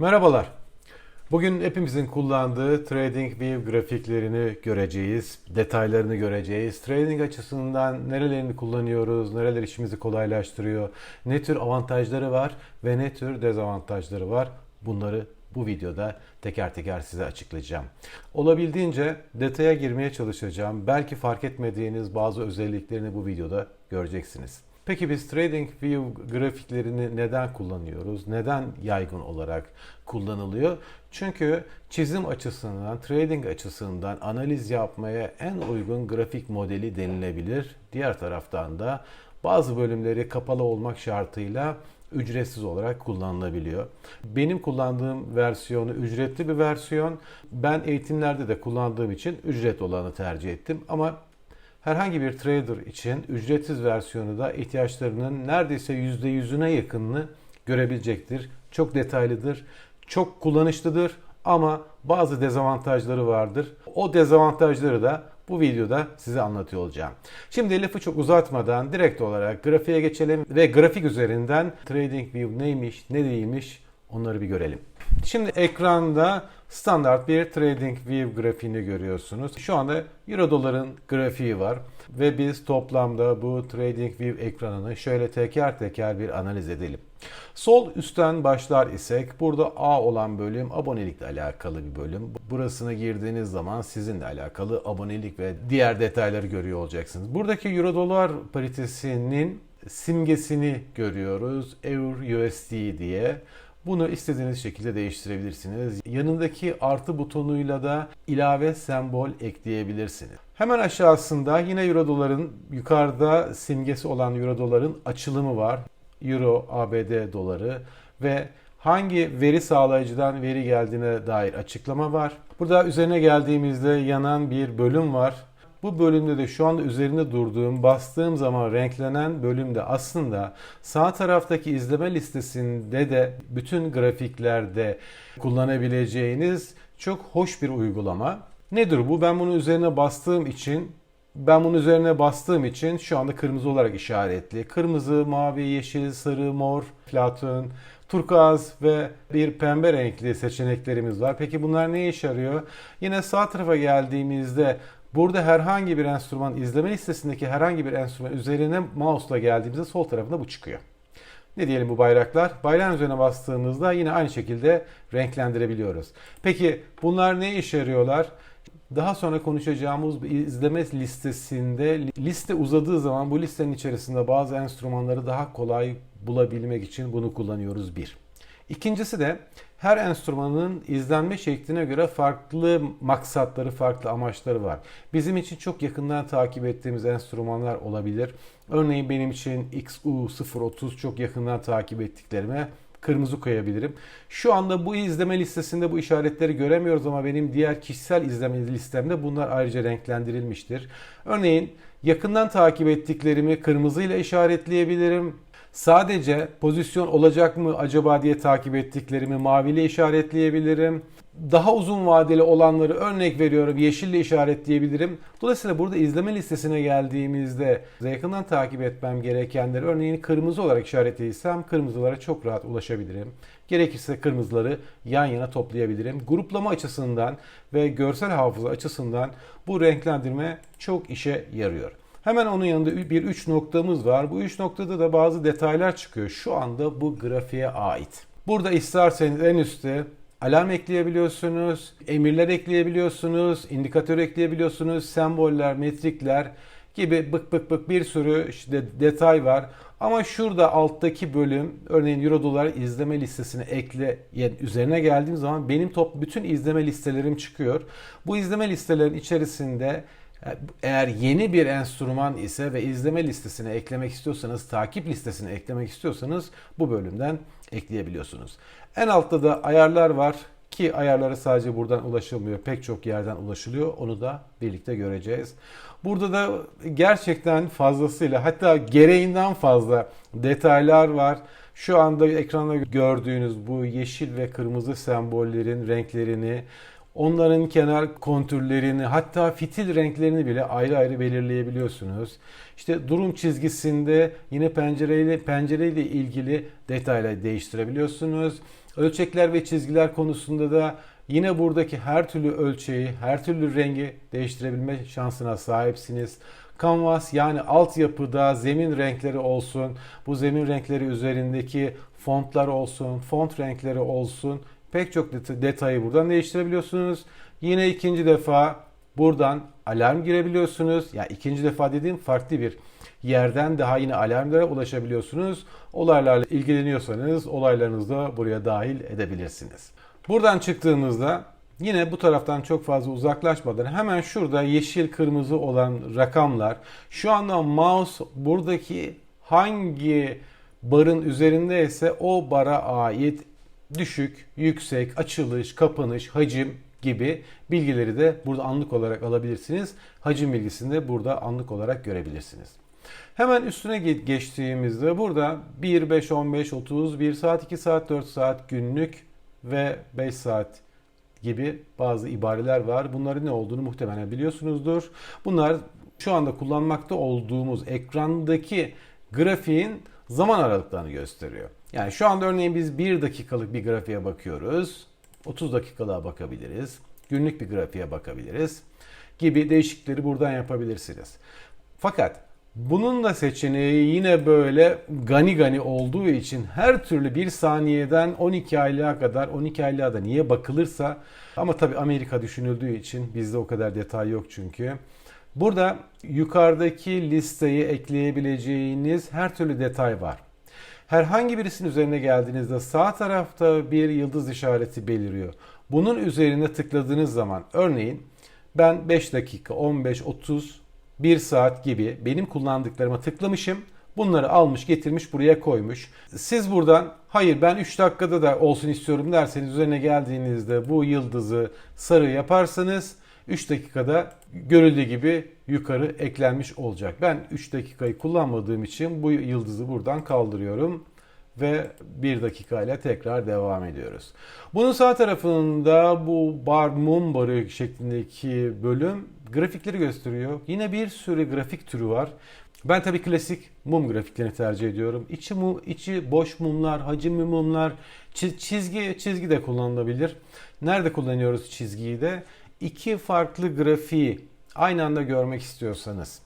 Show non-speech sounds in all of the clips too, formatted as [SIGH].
Merhabalar. Bugün hepimizin kullandığı TradingView grafiklerini göreceğiz, detaylarını göreceğiz. Trading açısından nerelerini kullanıyoruz, nereler işimizi kolaylaştırıyor, ne tür avantajları var ve ne tür dezavantajları var. Bunları bu videoda teker teker size açıklayacağım. Olabildiğince detaya girmeye çalışacağım. Belki fark etmediğiniz bazı özelliklerini bu videoda göreceksiniz. Peki biz TradingView grafiklerini neden kullanıyoruz? Neden yaygın olarak kullanılıyor? Çünkü çizim açısından, trading açısından analiz yapmaya en uygun grafik modeli denilebilir. Diğer taraftan da bazı bölümleri kapalı olmak şartıyla ücretsiz olarak kullanılabiliyor. Benim kullandığım versiyonu ücretli bir versiyon. Ben eğitimlerde de kullandığım için ücret olanı tercih ettim. Ama herhangi bir trader için ücretsiz versiyonu da ihtiyaçlarının neredeyse %100'üne yakınını görebilecektir. Çok detaylıdır, çok kullanışlıdır ama bazı dezavantajları vardır. O dezavantajları da bu videoda size anlatıyor olacağım. Şimdi lafı çok uzatmadan direkt olarak grafiğe geçelim ve grafik üzerinden TradingView neymiş, ne değilmiş onları bir görelim. Şimdi ekranda standart bir TradingView grafiğini görüyorsunuz. Şu anda Euro doların grafiği var ve biz toplamda bu TradingView ekranını şöyle teker teker bir analiz edelim. Sol üstten başlar isek burada A olan bölüm abonelikle alakalı bir bölüm. Burasına girdiğiniz zaman sizinle alakalı abonelik ve diğer detayları görüyor olacaksınız. Buradaki Euro dolar paritesinin simgesini görüyoruz. Euro USD diye. Bunu istediğiniz şekilde değiştirebilirsiniz. Yanındaki artı butonuyla da ilave sembol ekleyebilirsiniz. Hemen aşağısında yine Euro doların yukarıda simgesi olan Euro doların açılımı var. Euro, ABD doları ve hangi veri sağlayıcıdan veri geldiğine dair açıklama var. Burada üzerine geldiğimizde yanan bir bölüm var. Bu bölümde de şu anda üzerinde durduğum, bastığım zaman renklenen bölümde aslında sağ taraftaki izleme listesinde de bütün grafiklerde kullanabileceğiniz çok hoş bir uygulama. Nedir bu? Ben bunu üzerine bastığım için ben bunun üzerine bastığım için şu anda kırmızı olarak işaretli. Kırmızı, mavi, yeşil, sarı, mor, platon, turkuaz ve bir pembe renkli seçeneklerimiz var. Peki bunlar ne işe yarıyor? Yine sağ tarafa geldiğimizde Burada herhangi bir enstrüman izleme listesindeki herhangi bir enstrüman üzerine mouse'la geldiğimizde sol tarafında bu çıkıyor. Ne diyelim bu bayraklar? Bayrağın üzerine bastığımızda yine aynı şekilde renklendirebiliyoruz. Peki bunlar ne işe yarıyorlar? Daha sonra konuşacağımız izleme listesinde liste uzadığı zaman bu listenin içerisinde bazı enstrümanları daha kolay bulabilmek için bunu kullanıyoruz bir. İkincisi de her enstrümanın izlenme şekline göre farklı maksatları, farklı amaçları var. Bizim için çok yakından takip ettiğimiz enstrümanlar olabilir. Örneğin benim için XU030 çok yakından takip ettiklerime kırmızı koyabilirim. Şu anda bu izleme listesinde bu işaretleri göremiyoruz ama benim diğer kişisel izleme listemde bunlar ayrıca renklendirilmiştir. Örneğin yakından takip ettiklerimi kırmızıyla işaretleyebilirim. Sadece pozisyon olacak mı acaba diye takip ettiklerimi maviyle işaretleyebilirim. Daha uzun vadeli olanları örnek veriyorum yeşille işaretleyebilirim. Dolayısıyla burada izleme listesine geldiğimizde yakından takip etmem gerekenleri örneğin kırmızı olarak işaretleysem kırmızılara çok rahat ulaşabilirim. Gerekirse kırmızıları yan yana toplayabilirim. Gruplama açısından ve görsel hafıza açısından bu renklendirme çok işe yarıyor. Hemen onun yanında bir üç noktamız var. Bu üç noktada da bazı detaylar çıkıyor. Şu anda bu grafiğe ait. Burada isterseniz en üstte alarm ekleyebiliyorsunuz, emirler ekleyebiliyorsunuz, indikatör ekleyebiliyorsunuz, semboller, metrikler gibi bık bık bık bir sürü işte detay var. Ama şurada alttaki bölüm örneğin Euro dolar izleme listesine ekle üzerine geldiğim zaman benim top bütün izleme listelerim çıkıyor. Bu izleme listelerin içerisinde eğer yeni bir enstrüman ise ve izleme listesine eklemek istiyorsanız, takip listesine eklemek istiyorsanız bu bölümden ekleyebiliyorsunuz. En altta da ayarlar var ki ayarlara sadece buradan ulaşılmıyor. Pek çok yerden ulaşılıyor. Onu da birlikte göreceğiz. Burada da gerçekten fazlasıyla hatta gereğinden fazla detaylar var. Şu anda ekranda gördüğünüz bu yeşil ve kırmızı sembollerin renklerini Onların kenar kontürlerini hatta fitil renklerini bile ayrı ayrı belirleyebiliyorsunuz. İşte durum çizgisinde yine pencereyle pencereyle ilgili detaylar değiştirebiliyorsunuz. Ölçekler ve çizgiler konusunda da yine buradaki her türlü ölçeği, her türlü rengi değiştirebilme şansına sahipsiniz. Canvas yani altyapıda zemin renkleri olsun, bu zemin renkleri üzerindeki fontlar olsun, font renkleri olsun pek çok det- detayı buradan değiştirebiliyorsunuz. Yine ikinci defa buradan alarm girebiliyorsunuz. Yani ikinci defa dediğim farklı bir yerden daha yine alarmlara ulaşabiliyorsunuz. Olaylarla ilgileniyorsanız olaylarınızı da buraya dahil edebilirsiniz. Buradan çıktığımızda yine bu taraftan çok fazla uzaklaşmadan hemen şurada yeşil kırmızı olan rakamlar şu anda mouse buradaki hangi barın üzerindeyse o bara ait düşük, yüksek, açılış, kapanış, hacim gibi bilgileri de burada anlık olarak alabilirsiniz. Hacim bilgisini de burada anlık olarak görebilirsiniz. Hemen üstüne ge- geçtiğimizde burada 1, 5, 15, 30, 1 saat, 2 saat, 4 saat günlük ve 5 saat gibi bazı ibareler var. Bunların ne olduğunu muhtemelen biliyorsunuzdur. Bunlar şu anda kullanmakta olduğumuz ekrandaki grafiğin zaman aralıklarını gösteriyor. Yani şu anda örneğin biz 1 dakikalık bir grafiğe bakıyoruz. 30 dakikalığa bakabiliriz. Günlük bir grafiğe bakabiliriz gibi değişiklikleri buradan yapabilirsiniz. Fakat bunun da seçeneği yine böyle gani gani olduğu için her türlü bir saniyeden 12 aylığa kadar 12 aylığa da niye bakılırsa ama tabi Amerika düşünüldüğü için bizde o kadar detay yok çünkü. Burada yukarıdaki listeyi ekleyebileceğiniz her türlü detay var. Herhangi birisinin üzerine geldiğinizde sağ tarafta bir yıldız işareti beliriyor. Bunun üzerine tıkladığınız zaman örneğin ben 5 dakika, 15, 30, 1 saat gibi benim kullandıklarıma tıklamışım. Bunları almış getirmiş buraya koymuş. Siz buradan hayır ben 3 dakikada da olsun istiyorum derseniz üzerine geldiğinizde bu yıldızı sarı yaparsanız 3 dakikada görüldüğü gibi yukarı eklenmiş olacak. Ben 3 dakikayı kullanmadığım için bu yıldızı buradan kaldırıyorum ve 1 dakika ile tekrar devam ediyoruz. Bunun sağ tarafında bu bar mum barı şeklindeki bölüm grafikleri gösteriyor. Yine bir sürü grafik türü var. Ben tabii klasik mum grafiklerini tercih ediyorum. İçi mu, içi boş mumlar, hacimli mumlar, çi- çizgi çizgi de kullanılabilir. Nerede kullanıyoruz çizgiyi de? İki farklı grafiği aynı anda görmek istiyorsanız.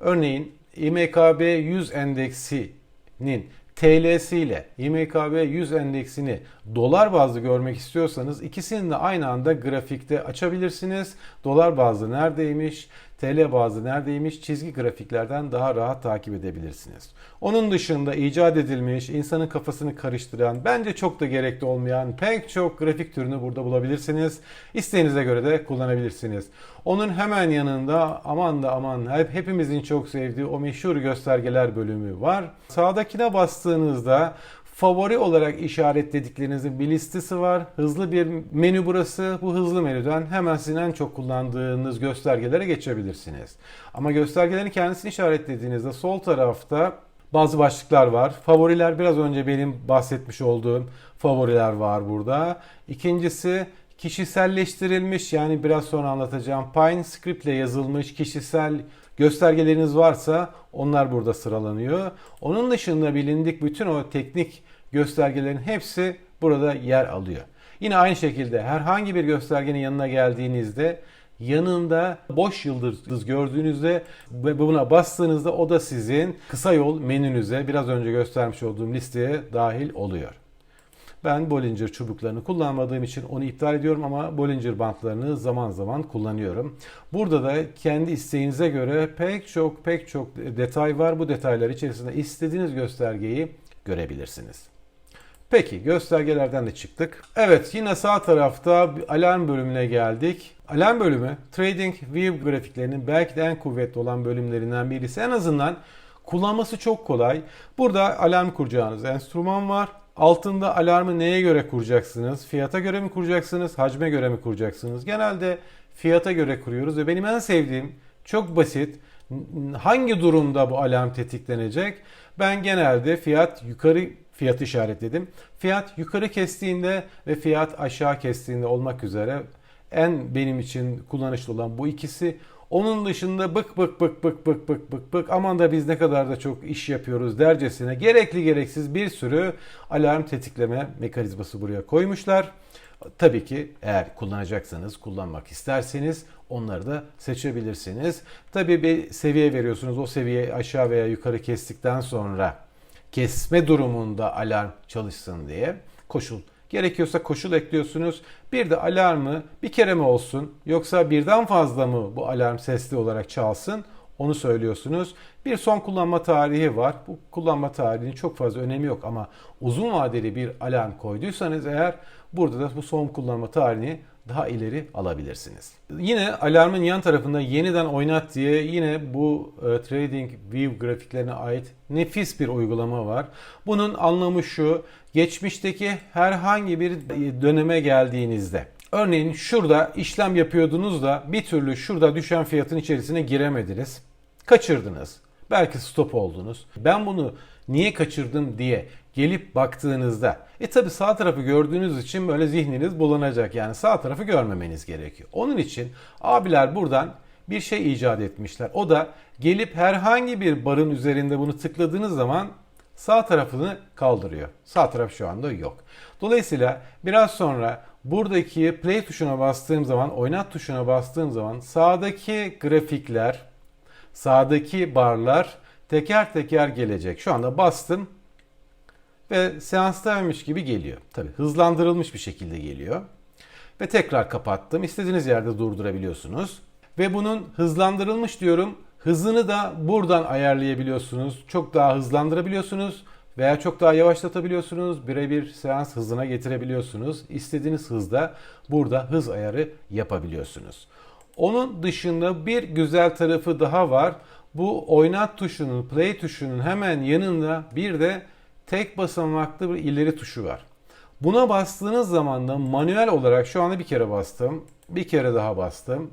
Örneğin IMKB 100 endeksinin TL'si ile IMKB 100 endeksini dolar bazlı görmek istiyorsanız ikisini de aynı anda grafikte açabilirsiniz. Dolar bazlı neredeymiş, TL bazlı neredeymiş çizgi grafiklerden daha rahat takip edebilirsiniz. Onun dışında icat edilmiş, insanın kafasını karıştıran, bence çok da gerekli olmayan pek çok grafik türünü burada bulabilirsiniz. İsteğinize göre de kullanabilirsiniz. Onun hemen yanında aman da aman hep hepimizin çok sevdiği o meşhur göstergeler bölümü var. Sağdakine bastığınızda favori olarak işaretlediklerinizin bir listesi var. Hızlı bir menü burası. Bu hızlı menüden hemen sizin en çok kullandığınız göstergelere geçebilirsiniz. Ama göstergelerin kendisini işaretlediğinizde sol tarafta bazı başlıklar var. Favoriler biraz önce benim bahsetmiş olduğum favoriler var burada. İkincisi kişiselleştirilmiş yani biraz sonra anlatacağım Pine script ile yazılmış kişisel göstergeleriniz varsa onlar burada sıralanıyor. Onun dışında bilindik bütün o teknik göstergelerin hepsi burada yer alıyor. Yine aynı şekilde herhangi bir göstergenin yanına geldiğinizde yanında boş yıldız gördüğünüzde ve buna bastığınızda o da sizin kısa yol menünüze biraz önce göstermiş olduğum listeye dahil oluyor. Ben Bollinger çubuklarını kullanmadığım için onu iptal ediyorum ama Bollinger bantlarını zaman zaman kullanıyorum. Burada da kendi isteğinize göre pek çok pek çok detay var. Bu detaylar içerisinde istediğiniz göstergeyi görebilirsiniz. Peki göstergelerden de çıktık. Evet yine sağ tarafta alarm bölümüne geldik. Alarm bölümü Trading View grafiklerinin belki de en kuvvetli olan bölümlerinden birisi. En azından kullanması çok kolay. Burada alarm kuracağınız enstrüman var. Altında alarmı neye göre kuracaksınız? Fiyata göre mi kuracaksınız? Hacme göre mi kuracaksınız? Genelde fiyata göre kuruyoruz ve benim en sevdiğim çok basit. Hangi durumda bu alarm tetiklenecek? Ben genelde fiyat yukarı fiyat işaretledim. Fiyat yukarı kestiğinde ve fiyat aşağı kestiğinde olmak üzere en benim için kullanışlı olan bu ikisi Onun dışında bık bık bık bık bık bık bık bık aman da biz ne kadar da çok iş yapıyoruz dercesine gerekli gereksiz bir sürü alarm tetikleme mekanizması buraya koymuşlar. Tabii ki eğer kullanacaksanız, kullanmak isterseniz onları da seçebilirsiniz. Tabii bir seviye veriyorsunuz. O seviyeyi aşağı veya yukarı kestikten sonra kesme durumunda alarm çalışsın diye koşul Gerekiyorsa koşul ekliyorsunuz. Bir de alarmı bir kere mi olsun yoksa birden fazla mı bu alarm sesli olarak çalsın onu söylüyorsunuz. Bir son kullanma tarihi var. Bu kullanma tarihinin çok fazla önemi yok ama uzun vadeli bir alarm koyduysanız eğer burada da bu son kullanma tarihini daha ileri alabilirsiniz. Yine alarmın yan tarafında yeniden oynat diye yine bu e, Trading View grafiklerine ait nefis bir uygulama var. Bunun anlamı şu. Geçmişteki herhangi bir döneme geldiğinizde Örneğin şurada işlem yapıyordunuz da bir türlü şurada düşen fiyatın içerisine giremediniz. Kaçırdınız. Belki stop oldunuz. Ben bunu niye kaçırdım diye gelip baktığınızda e tabi sağ tarafı gördüğünüz için böyle zihniniz bulanacak. Yani sağ tarafı görmemeniz gerekiyor. Onun için abiler buradan bir şey icat etmişler. O da gelip herhangi bir barın üzerinde bunu tıkladığınız zaman sağ tarafını kaldırıyor. Sağ taraf şu anda yok. Dolayısıyla biraz sonra buradaki play tuşuna bastığım zaman, oynat tuşuna bastığım zaman sağdaki grafikler, sağdaki barlar teker teker gelecek. Şu anda bastım ve seanstaymış gibi geliyor. Tabi hızlandırılmış bir şekilde geliyor. Ve tekrar kapattım. İstediğiniz yerde durdurabiliyorsunuz. Ve bunun hızlandırılmış diyorum. Hızını da buradan ayarlayabiliyorsunuz. Çok daha hızlandırabiliyorsunuz veya çok daha yavaşlatabiliyorsunuz. Birebir seans hızına getirebiliyorsunuz. İstediğiniz hızda burada hız ayarı yapabiliyorsunuz. Onun dışında bir güzel tarafı daha var. Bu oynat tuşunun, play tuşunun hemen yanında bir de tek basamaklı bir ileri tuşu var. Buna bastığınız zaman da manuel olarak şu anda bir kere bastım. Bir kere daha bastım.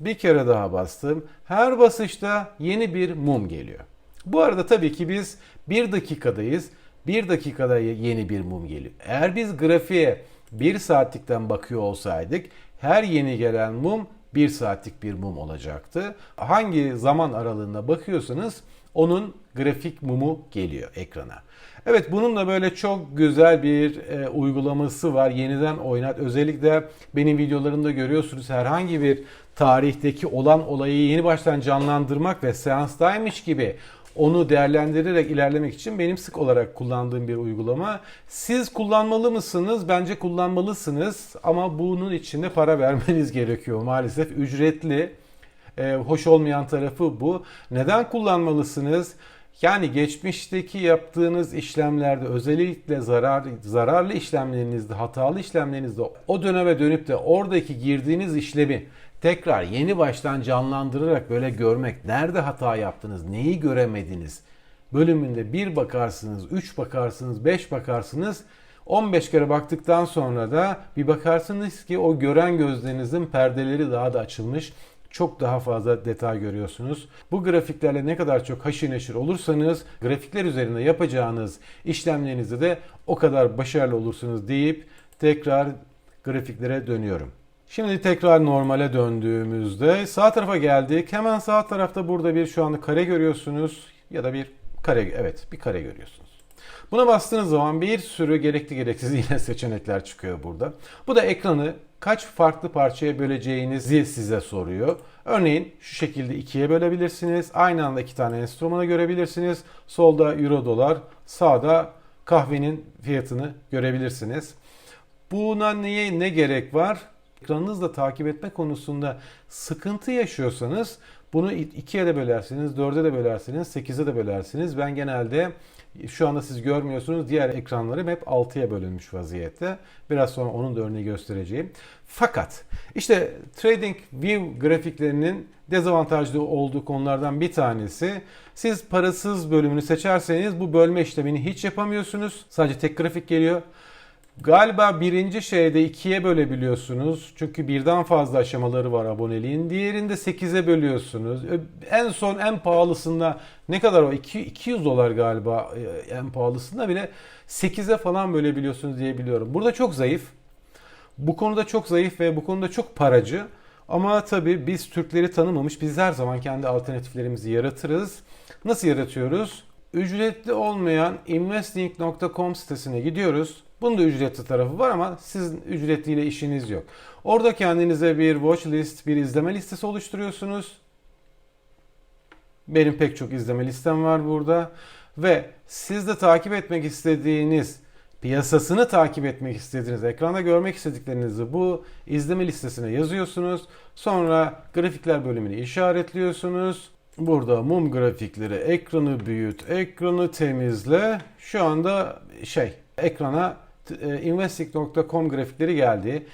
Bir kere daha bastım. Her basışta yeni bir mum geliyor. Bu arada tabii ki biz bir dakikadayız. Bir dakikada yeni bir mum geliyor. Eğer biz grafiğe bir saatlikten bakıyor olsaydık her yeni gelen mum bir saatlik bir mum olacaktı. Hangi zaman aralığında bakıyorsanız onun grafik mumu geliyor ekrana. Evet bunun da böyle çok güzel bir e, uygulaması var. Yeniden oynat. Özellikle benim videolarımda görüyorsunuz herhangi bir tarihteki olan olayı yeni baştan canlandırmak ve seanstaymış gibi onu değerlendirerek ilerlemek için benim sık olarak kullandığım bir uygulama. Siz kullanmalı mısınız? Bence kullanmalısınız ama bunun için de para [LAUGHS] vermeniz gerekiyor maalesef. Ücretli. Ee, hoş olmayan tarafı bu. Neden kullanmalısınız? Yani geçmişteki yaptığınız işlemlerde özellikle zarar zararlı işlemlerinizde, hatalı işlemlerinizde o döneme dönüp de oradaki girdiğiniz işlemi tekrar yeni baştan canlandırarak böyle görmek. Nerede hata yaptınız? Neyi göremediniz? Bölümünde bir bakarsınız, üç bakarsınız, beş bakarsınız. 15 kere baktıktan sonra da bir bakarsınız ki o gören gözlerinizin perdeleri daha da açılmış çok daha fazla detay görüyorsunuz. Bu grafiklerle ne kadar çok haşır neşir olursanız grafikler üzerinde yapacağınız işlemlerinizde de o kadar başarılı olursunuz deyip tekrar grafiklere dönüyorum. Şimdi tekrar normale döndüğümüzde sağ tarafa geldik. Hemen sağ tarafta burada bir şu anda kare görüyorsunuz ya da bir kare evet bir kare görüyorsunuz. Buna bastığınız zaman bir sürü gerekli gereksiz [LAUGHS] yine seçenekler çıkıyor burada. Bu da ekranı kaç farklı parçaya böleceğinizi size soruyor. Örneğin şu şekilde ikiye bölebilirsiniz. Aynı anda iki tane enstrümanı görebilirsiniz. Solda euro dolar, sağda kahvenin fiyatını görebilirsiniz. Buna niye ne gerek var? Ekranınızla takip etme konusunda sıkıntı yaşıyorsanız bunu ikiye de bölersiniz, dörde de bölersiniz, sekize de bölersiniz. Ben genelde şu anda siz görmüyorsunuz diğer ekranlarım hep 6'ya bölünmüş vaziyette. Biraz sonra onun da örneği göstereceğim. Fakat işte Trading View grafiklerinin dezavantajlı olduğu konulardan bir tanesi siz parasız bölümünü seçerseniz bu bölme işlemini hiç yapamıyorsunuz. Sadece tek grafik geliyor. Galiba birinci şeyde ikiye bölebiliyorsunuz. Çünkü birden fazla aşamaları var aboneliğin. Diğerinde 8'e bölüyorsunuz. En son en pahalısında ne kadar o? 200 dolar galiba e, en pahalısında bile 8'e falan bölebiliyorsunuz diye biliyorum. Burada çok zayıf. Bu konuda çok zayıf ve bu konuda çok paracı. Ama tabii biz Türkleri tanımamış, biz her zaman kendi alternatiflerimizi yaratırız. Nasıl yaratıyoruz? Ücretli olmayan investing.com sitesine gidiyoruz. Bunun da ücretli tarafı var ama sizin ücretliyle işiniz yok. Orada kendinize bir watch list, bir izleme listesi oluşturuyorsunuz. Benim pek çok izleme listem var burada. Ve siz de takip etmek istediğiniz, piyasasını takip etmek istediğiniz, ekranda görmek istediklerinizi bu izleme listesine yazıyorsunuz. Sonra grafikler bölümünü işaretliyorsunuz. Burada mum grafikleri, ekranı büyüt, ekranı temizle. Şu anda şey, ekrana investing.com grafikleri geldi.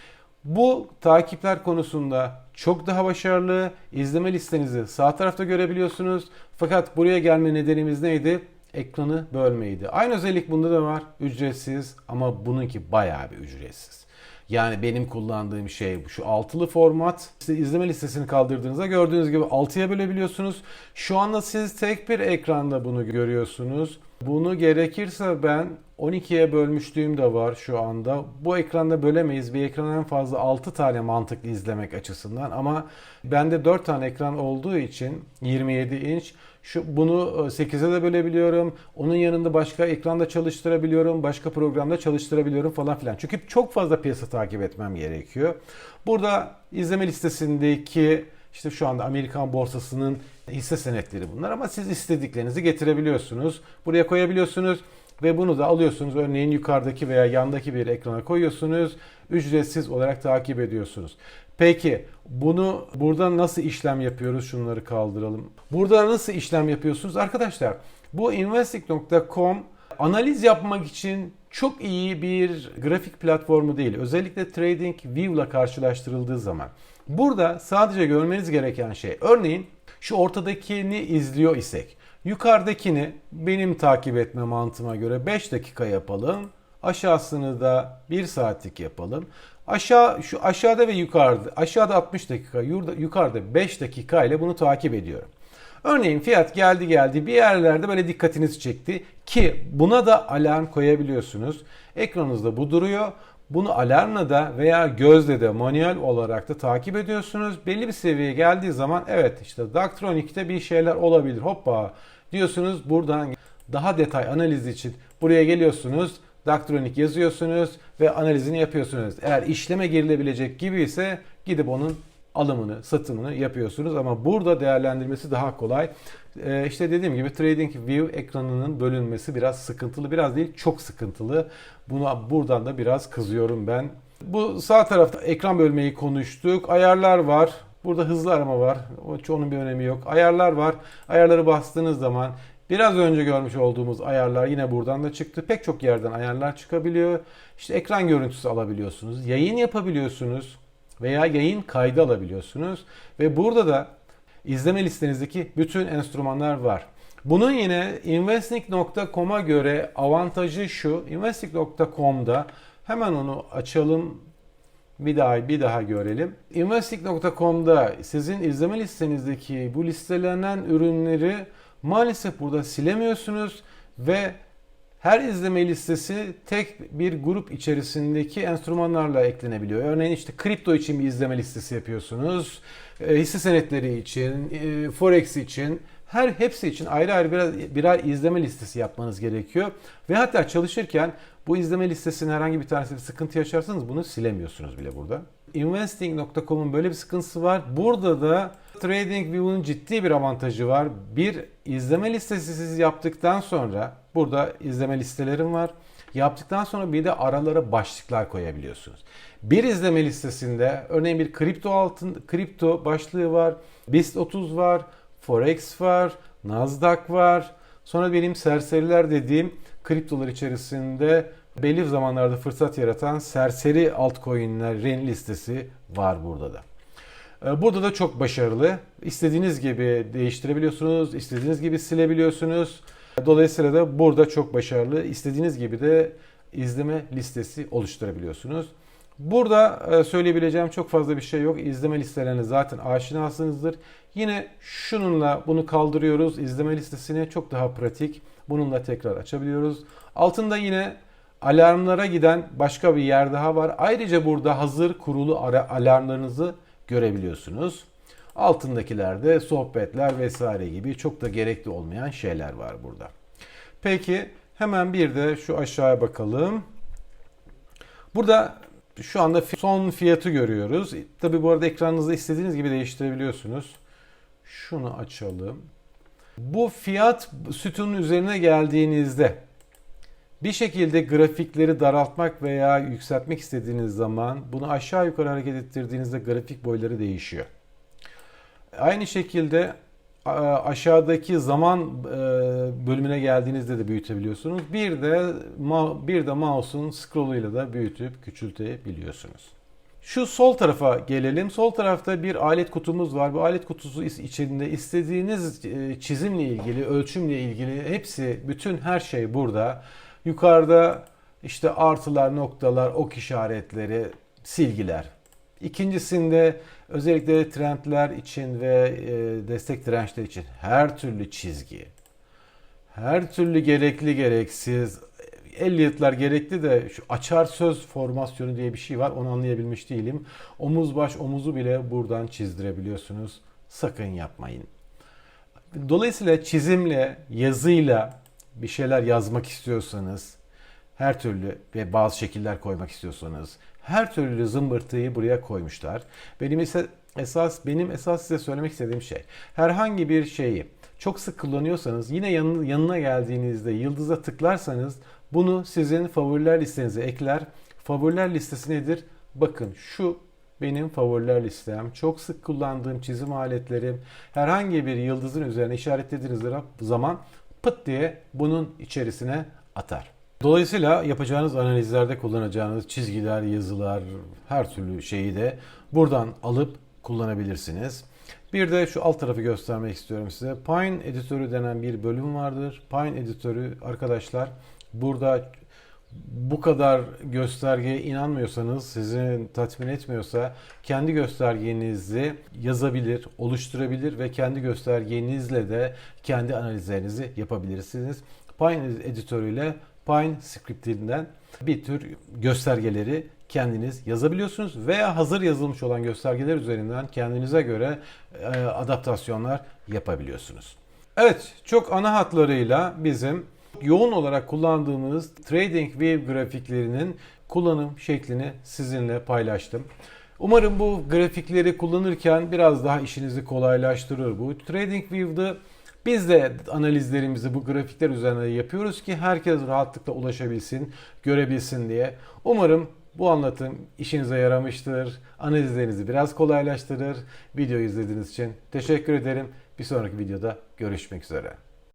Bu takipler konusunda çok daha başarılı. İzleme listenizi sağ tarafta görebiliyorsunuz. Fakat buraya gelme nedenimiz neydi? Ekranı bölmeydi. Aynı özellik bunda da var. Ücretsiz ama bununki bayağı bir ücretsiz. Yani benim kullandığım şey şu altılı format. İşte izleme listesini kaldırdığınızda gördüğünüz gibi 6'ya bölebiliyorsunuz. Şu anda siz tek bir ekranda bunu görüyorsunuz. Bunu gerekirse ben 12'ye bölmüşlüğüm de var şu anda. Bu ekranda bölemeyiz. Bir ekran en fazla 6 tane mantıklı izlemek açısından ama bende 4 tane ekran olduğu için 27 inç şu bunu 8'e de bölebiliyorum. Onun yanında başka ekranda çalıştırabiliyorum, başka programda çalıştırabiliyorum falan filan. Çünkü çok fazla piyasa takip etmem gerekiyor. Burada izleme listesindeki işte şu anda Amerikan borsasının hisse senetleri bunlar ama siz istediklerinizi getirebiliyorsunuz. Buraya koyabiliyorsunuz ve bunu da alıyorsunuz. Örneğin yukarıdaki veya yandaki bir ekrana koyuyorsunuz. Ücretsiz olarak takip ediyorsunuz. Peki bunu burada nasıl işlem yapıyoruz? Şunları kaldıralım. Burada nasıl işlem yapıyorsunuz? Arkadaşlar bu investing.com analiz yapmak için çok iyi bir grafik platformu değil. Özellikle TradingView ile karşılaştırıldığı zaman. Burada sadece görmeniz gereken şey örneğin şu ortadakini izliyor isek yukarıdakini benim takip etme mantığıma göre 5 dakika yapalım. Aşağısını da 1 saatlik yapalım. Aşağı şu aşağıda ve yukarıda aşağıda 60 dakika yukarıda 5 dakika ile bunu takip ediyorum. Örneğin fiyat geldi geldi bir yerlerde böyle dikkatinizi çekti ki buna da alarm koyabiliyorsunuz. Ekranınızda bu duruyor. Bunu alarmla da veya gözle de manuel olarak da takip ediyorsunuz. Belli bir seviyeye geldiği zaman evet işte Daktronik'te bir şeyler olabilir. Hoppa diyorsunuz buradan daha detay analiz için buraya geliyorsunuz. Daktronik yazıyorsunuz ve analizini yapıyorsunuz. Eğer işleme girilebilecek gibi ise gidip onun alımını, satımını yapıyorsunuz ama burada değerlendirmesi daha kolay. Ee, işte dediğim gibi TradingView ekranının bölünmesi biraz sıkıntılı. Biraz değil çok sıkıntılı. Buna buradan da biraz kızıyorum ben. Bu sağ tarafta ekran bölmeyi konuştuk. Ayarlar var. Burada hızlı arama var. Onun bir önemi yok. Ayarlar var. Ayarları bastığınız zaman biraz önce görmüş olduğumuz ayarlar yine buradan da çıktı. Pek çok yerden ayarlar çıkabiliyor. İşte ekran görüntüsü alabiliyorsunuz. Yayın yapabiliyorsunuz veya yayın kaydı alabiliyorsunuz. Ve burada da izleme listenizdeki bütün enstrümanlar var. Bunun yine investing.com'a göre avantajı şu. Investing.com'da hemen onu açalım. Bir daha bir daha görelim. Investing.com'da sizin izleme listenizdeki bu listelenen ürünleri maalesef burada silemiyorsunuz ve her izleme listesi tek bir grup içerisindeki enstrümanlarla eklenebiliyor. Örneğin işte kripto için bir izleme listesi yapıyorsunuz. E, hisse senetleri için, e, forex için, her hepsi için ayrı ayrı birer, birer izleme listesi yapmanız gerekiyor. Ve hatta çalışırken bu izleme listesinin herhangi bir tanesi bir sıkıntı yaşarsanız bunu silemiyorsunuz bile burada. Investing.com'un böyle bir sıkıntısı var. Burada da TradingView'un ciddi bir avantajı var. Bir izleme listesi siz yaptıktan sonra burada izleme listelerim var. Yaptıktan sonra bir de aralara başlıklar koyabiliyorsunuz. Bir izleme listesinde örneğin bir kripto altın kripto başlığı var. BIST 30 var, Forex var, Nasdaq var. Sonra benim serseriler dediğim kriptolar içerisinde belli zamanlarda fırsat yaratan serseri altcoin'lerin listesi var burada da. Ee, burada da çok başarılı. İstediğiniz gibi değiştirebiliyorsunuz, istediğiniz gibi silebiliyorsunuz. Dolayısıyla da burada çok başarılı. İstediğiniz gibi de izleme listesi oluşturabiliyorsunuz. Burada e, söyleyebileceğim çok fazla bir şey yok. İzleme listelerine zaten aşinasınızdır. Yine şununla bunu kaldırıyoruz. İzleme listesini çok daha pratik. Bununla tekrar açabiliyoruz. Altında yine alarmlara giden başka bir yer daha var. Ayrıca burada hazır kurulu alarmlarınızı görebiliyorsunuz. Altındakilerde sohbetler vesaire gibi çok da gerekli olmayan şeyler var burada. Peki hemen bir de şu aşağıya bakalım. Burada şu anda son fiyatı görüyoruz. Tabi bu arada ekranınızı istediğiniz gibi değiştirebiliyorsunuz. Şunu açalım. Bu fiyat sütunun üzerine geldiğinizde bir şekilde grafikleri daraltmak veya yükseltmek istediğiniz zaman bunu aşağı yukarı hareket ettirdiğinizde grafik boyları değişiyor. Aynı şekilde aşağıdaki zaman e, bölümüne geldiğinizde de büyütebiliyorsunuz. Bir de bir de mouse'un scroll'uyla da büyütüp küçültebiliyorsunuz. Şu sol tarafa gelelim. Sol tarafta bir alet kutumuz var. Bu alet kutusu içinde istediğiniz e, çizimle ilgili, ölçümle ilgili hepsi, bütün her şey burada. Yukarıda işte artılar, noktalar, ok işaretleri, silgiler. İkincisinde özellikle trendler için ve e, destek dirençler için her türlü çizgi, her türlü gerekli gereksiz, Elliot'lar gerekli de şu açar söz formasyonu diye bir şey var. Onu anlayabilmiş değilim. Omuz baş omuzu bile buradan çizdirebiliyorsunuz. Sakın yapmayın. Dolayısıyla çizimle, yazıyla bir şeyler yazmak istiyorsanız, her türlü ve bazı şekiller koymak istiyorsanız, her türlü zımbırtıyı buraya koymuşlar. Benim ise esas benim esas size söylemek istediğim şey, herhangi bir şeyi çok sık kullanıyorsanız, yine yanına, geldiğinizde yıldıza tıklarsanız bunu sizin favoriler listenize ekler. Favoriler listesi nedir? Bakın şu benim favoriler listem. Çok sık kullandığım çizim aletlerim. Herhangi bir yıldızın üzerine işaretlediğiniz zaman pıt diye bunun içerisine atar. Dolayısıyla yapacağınız analizlerde kullanacağınız çizgiler, yazılar, her türlü şeyi de buradan alıp kullanabilirsiniz. Bir de şu alt tarafı göstermek istiyorum size. Pine editörü denen bir bölüm vardır. Pine editörü arkadaşlar burada bu kadar göstergeye inanmıyorsanız, sizi tatmin etmiyorsa kendi göstergenizi yazabilir, oluşturabilir ve kendi göstergenizle de kendi analizlerinizi yapabilirsiniz. Pine editörüyle Pine scriptinden bir tür göstergeleri kendiniz yazabiliyorsunuz veya hazır yazılmış olan göstergeler üzerinden kendinize göre e, adaptasyonlar yapabiliyorsunuz. Evet, çok ana hatlarıyla bizim yoğun olarak kullandığımız TradingView grafiklerinin kullanım şeklini sizinle paylaştım. Umarım bu grafikleri kullanırken biraz daha işinizi kolaylaştırır bu. TradingView'da biz de analizlerimizi bu grafikler üzerine yapıyoruz ki herkes rahatlıkla ulaşabilsin, görebilsin diye. Umarım bu anlatım işinize yaramıştır. Analizlerinizi biraz kolaylaştırır. Videoyu izlediğiniz için teşekkür ederim. Bir sonraki videoda görüşmek üzere.